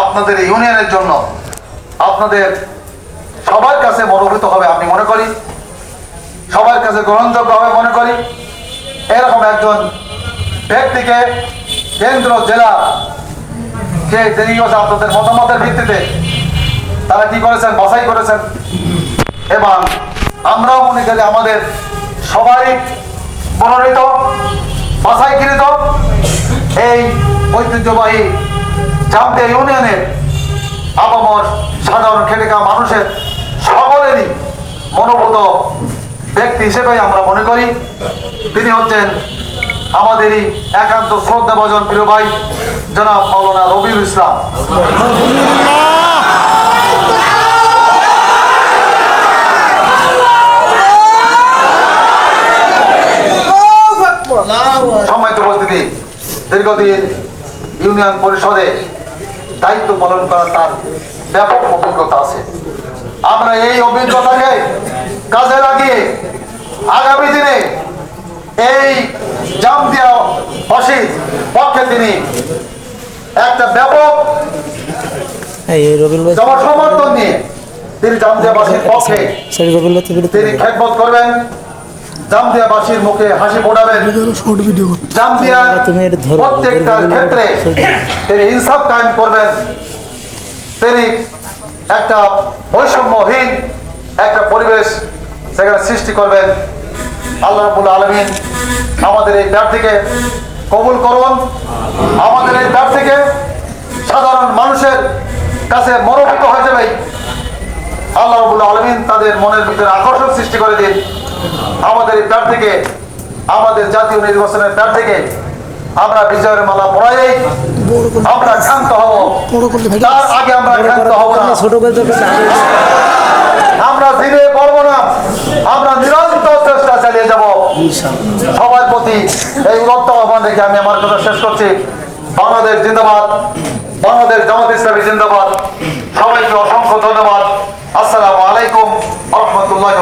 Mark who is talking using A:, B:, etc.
A: আপনাদের ইউনিয়নের জন্য আপনাদের সবার কাছে মনোভূত হবে আমি মনে করি। সবার কাছে গ্রহণযোগ্য হবে মনে করি। এরকম একজন ব্যক্তিকে কেন্দ্র জেলা যে তিনি হচ্ছে আপনাদের মতামতের ভিত্তিতে তারা কি করেছেন, বাছাই করেছেন? এবং আমরাও মনে করি আমাদের সবারই মনোনীত, বাছাইকৃত এই ঐতিহ্যবাহী জামতে ইউনিয়নের আপামর সাধারণ খেটেকা মানুষের সকলেরই মনোভূত ব্যক্তি হিসেবে আমরা মনে করি। তিনি হচ্ছেন আমাদেরই একান্ত শ্রদ্ধাভজন প্রিয় ভাই, জনাব মৌলানা রবিউল ইসলাম। সম্মানিত উপস্থিতি, দীর্ঘদিন ইউনিয়ন পরিষদে দায়িত্ব পালন করার তার ব্যাপক অভিজ্ঞতা আছে। আমরা এই অভিজ্ঞতাকে কাজে লাগিয়ে আগামী দিনে এই জামদিয়া বাসীর পক্ষে তিনি একটা ব্যাপক জনসমর্থন নিয়ে তিনি জামদিয়াবাসীর পক্ষে তিনি খেদমত করবেন। জামদিয়াবাসীর মুখে হাসি ফোটাবেন। জামদিয়ার। প্রত্যেকটার ক্ষেত্রে তিনি ইনসাফ কায়েম করবেন। তিনি একটা বৈষম্যহীন একটা পরিবেশ সেখানে সৃষ্টি করবেন। আল্লাহ রাবুল আলমিন আমাদের এই প্রার্থীকে কবুল করুন। আমাদের এই প্রার্থীকে সাধারণ মানুষের কাছে মনোভূত হয়ে যাবে আল্লাহ রাবুল আলমিন তাদের মনের ভিতরে আকর্ষণ সৃষ্টি করে দিন। আমাদের তার থেকে, আমাদের জাতীয় নির্বাচনের তার থেকে আমরা বিজয়ের মালা পড়াই আমরা ক্ষান্ত হব। তার আগে আমরা ক্ষান্ত হব না। আমরা ধীরে পড়ব না। আমরা নিরন্তর চেষ্টা চালিয়ে যাব। সবার প্রতি এই উদত্ত আহ্বান রেখে আমি আমার কথা শেষ করছি। বাংলাদেশ জিন্দাবাদ। বাংলাদেশ জামাত ইসলামী জিন্দাবাদ। সবাইকে অসংখ্য ধন্যবাদ। আসসালামু আলাইকুম। রহমতুল্লাহ